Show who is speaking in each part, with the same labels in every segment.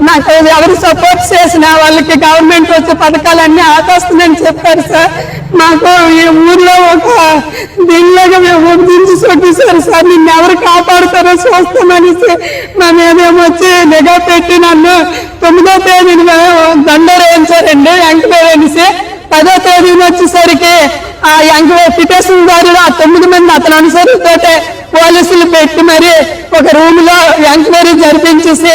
Speaker 1: నాకు ఎవరు సపోర్ట్ చేసినా వాళ్ళకి గవర్నమెంట్ వచ్చే పథకాలన్నీ ఆపేస్తుందని చెప్పారు సార్. మాకు ఈ ఊర్లో ఒక దీనిలాగా మేము దించి చూపిస్తారు సార్. నిన్ను ఎవరు కాపాడుతారో చూస్తామనేసి మా మీద వచ్చి నిఘా పెట్టి నన్ను తొమ్మిదో తేదీని దండ వేయించారండి ఎంక్వైరీ అనేసి. పదో తేదీన వచ్చేసరికి ఆ ఎంక్వైరీ పిటేషన్ దారులు ఆ తొమ్మిది మంది అతను అనుసరితో పోలీసులు పెట్టి మరి ఒక రూమ్లో ఎంక్వైరీ జరిపించేసి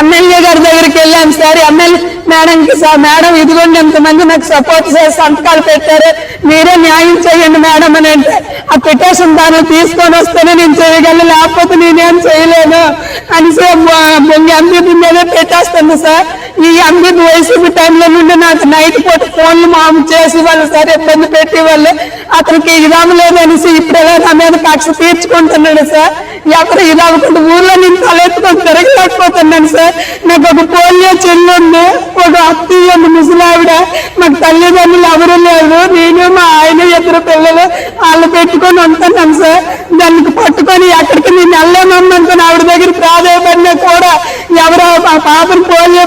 Speaker 1: ఎమ్మెల్యే గారి దగ్గరికి వెళ్ళాం సార్. ఎమ్మెల్యే మేడంకి సార్ మేడం ఇదిగోండి ఎంతమంది నాకు సపోర్ట్ చేసి సంతకాలు పెట్టారు. మీరే న్యాయం చేయండి మేడం అని అంటే ఆ పిటిషన్ దాన్ని తీసుకొని వస్తేనే నేను చేయగలను లేకపోతే నేనేం చేయలేను అని అనేసి ఎంపీ మీదే పెట్టేస్తుంది సార్. ఈ ఎంపీ వైసీపీ టైంలో నుండి నాకు నైట్ పూట ఫోన్లు మాము చేసి వాళ్ళు సరే ఇబ్బంది పెట్టి వాళ్ళు అతనికి ఇదాము లేదనేసి అనేసి ఇప్పుడేలా నా మీద కక్ష తీర్చుకుంటున్నాడు సార్? ఎక్కడ ఇది ఊర్లో నేను తలెత్తుకొని తిరగలేకపోతున్నాను సార్. నాకు ఒక పోలియో చెల్లి ఒక అత్తయ్య ఉంది ముసలావిడ. మాకు తల్లిదండ్రులు ఎవరు లేరు. నేను మా ఆయన ఇద్దరు పిల్లలు వాళ్ళు పెట్టుకొని ఉంటున్నాను సార్. దానికి పట్టుకొని ఎక్కడికి నేను వెళ్ళామనుకుని ఆవిడ దగ్గర ప్రాధాన్యపడినా కూడా ఎవరో ఆ పాపను పోలియో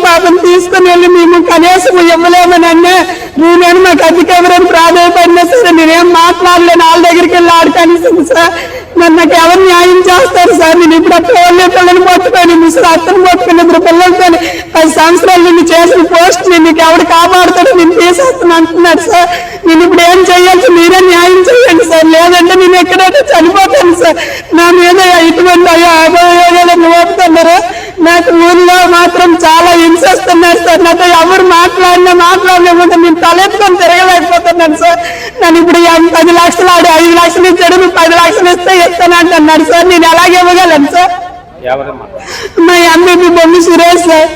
Speaker 1: తీసుకుని వెళ్ళి మేము కనీసం ఇవ్వలేమని అన్నా నేను మాకు అధిక ఎవరైనా ప్రాధాన్యపడినా సరే నేనేం మాట్లాడలేను. వాళ్ళ దగ్గరికి వెళ్ళి ఆడుకనిస్తుంది సార్ మరి నాకు ఎవరు న్యాయం చేస్తారు సార్? నేను ఇప్పుడు ఆ పోలియో పిల్లని పట్టుకొని ముసలి అత్తను పట్టుకొని ఇద్దరు పిల్లలతో పది సంవత్సరాలు నిన్ను చేసిన పోస్ట్ నేను నీకు ఎవరు కాపాడుతాడో నేను తీసేస్తాను అంటున్నాడు సార్. నేను ఇప్పుడు ఏం చేయాల్సి మీరే న్యాయం చేయండి సార్. లేదంటే నేను ఎక్కడైతే చనిపోతాను సార్. నా మీద ఇటువంటి అభియోగాలు మోపుతున్నారు నాకు ఊళ్ళో మాత్రం చాలా హింసిస్తున్నారు సార్. నాతో ఎవరు మాట్లాడినా మాట్లాడలేకపోతే నేను తలెత్తుకొని తిరగలేకపోతున్నాను సార్. నన్ను ఇప్పుడు పది లక్షలు ఆడి ఐదు లక్షలు ఇచ్చాడు నువ్వు పది లక్షలు ఇస్తే ఇస్తానంటున్నాడు సార్. నేను ఎలాగ ఇవ్వగలను సార్? మా ఎంబీపీ బొమ్మి సురేష్ సార్.